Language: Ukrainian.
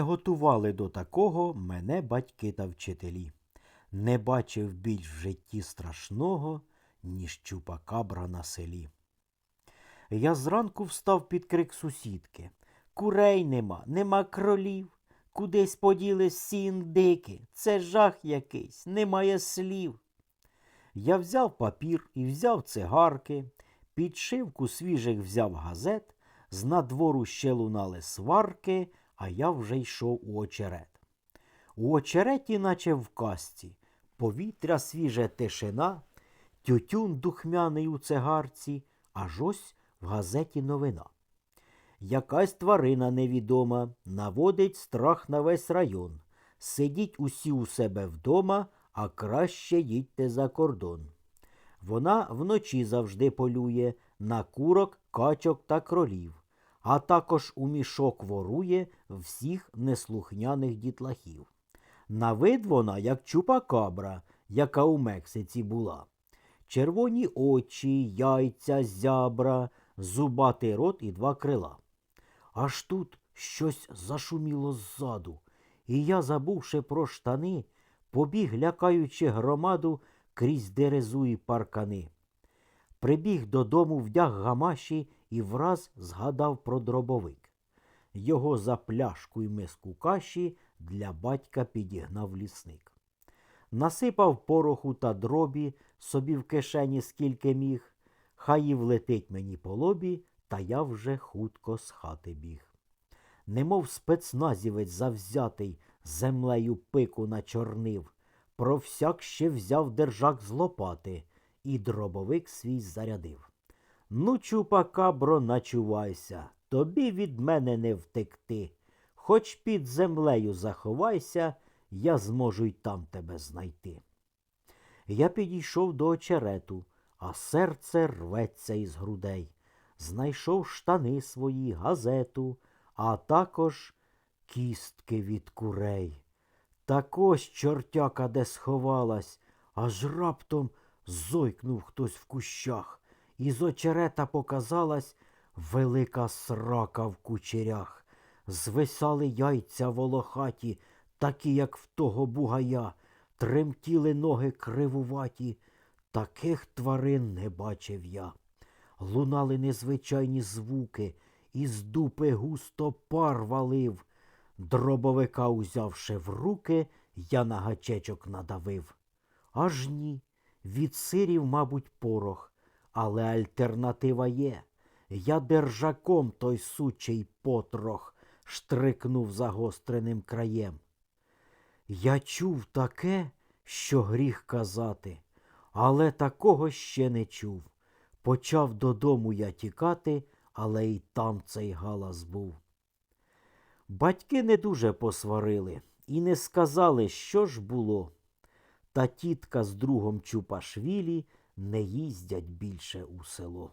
Готували до такого мене батьки та вчителі. Не бачив більш в житті страшного, ніж чупакабра на селі. Я зранку встав під крик сусідки. Курей нема, нема кролів. Кудись поділись всі індики. Це жах якийсь, немає слів. Я взяв папір і взяв цигарки, підшивку свіжих взяв газет, з надвору ще лунали сварки, а я вже йшов у очерет. У очереті, наче в казці, повітря свіже тишина, тютюн духмяний у цигарці, аж ось в газеті новина. Якась тварина невідома наводить страх на весь район. Сидіть усі у себе вдома, а краще їдьте за кордон. Вона вночі завжди полює на курок, качок та кролів, а також у мішок ворує всіх неслухняних дітлахів. На вид вона, як чупакабра, яка у Мексиці була. Червоні очі, яйця, зябра, зубатий рот і два крила. Аж тут щось зашуміло ззаду, і я, забувши про штани, побіг, лякаючи громаду крізь дерезу і паркани. Прибіг додому, вдяг гамаші і враз згадав про дробовик. Його за пляшку й миску каші для батька підігнав лісник. Насипав пороху та дробі собі в кишені скільки міг, хай і влетить мені по лобі, та я вже хутко з хати біг. Немов спецназівець завзятий, землею пику начорнив, про всяк ще взяв держак з лопати і дробовик свій зарядив. Ну, чупакабро, начувайся, тобі від мене не втекти. Хоч під землею заховайся, я зможу й там тебе знайти. Я підійшов до очерету, а серце рветься із грудей. Знайшов штани свої, газету, а також кістки від курей. Так ось чортяка де сховалась, аж раптом зойкнув хтось в кущах, і з очерета показалась велика срака в кучерях. Звисали яйця волохаті, такі, як в того бугая, тремтіли ноги кривуваті. Таких тварин не бачив я. Лунали незвичайні звуки, із дупи густо пар валив. Дробовика узявши в руки, я на гачечок надавив. Аж ні, від сирів, мабуть, порох, але альтернатива є. Я держаком той сучий потрох штрикнув загостреним краєм. Я чув таке, що гріх казати, але такого ще не чув. Почав додому я тікати, але й там цей галас був. Батьки не дуже посварили і не сказали, що ж було та тітка з другом Чупашвілі не їздять більше у село.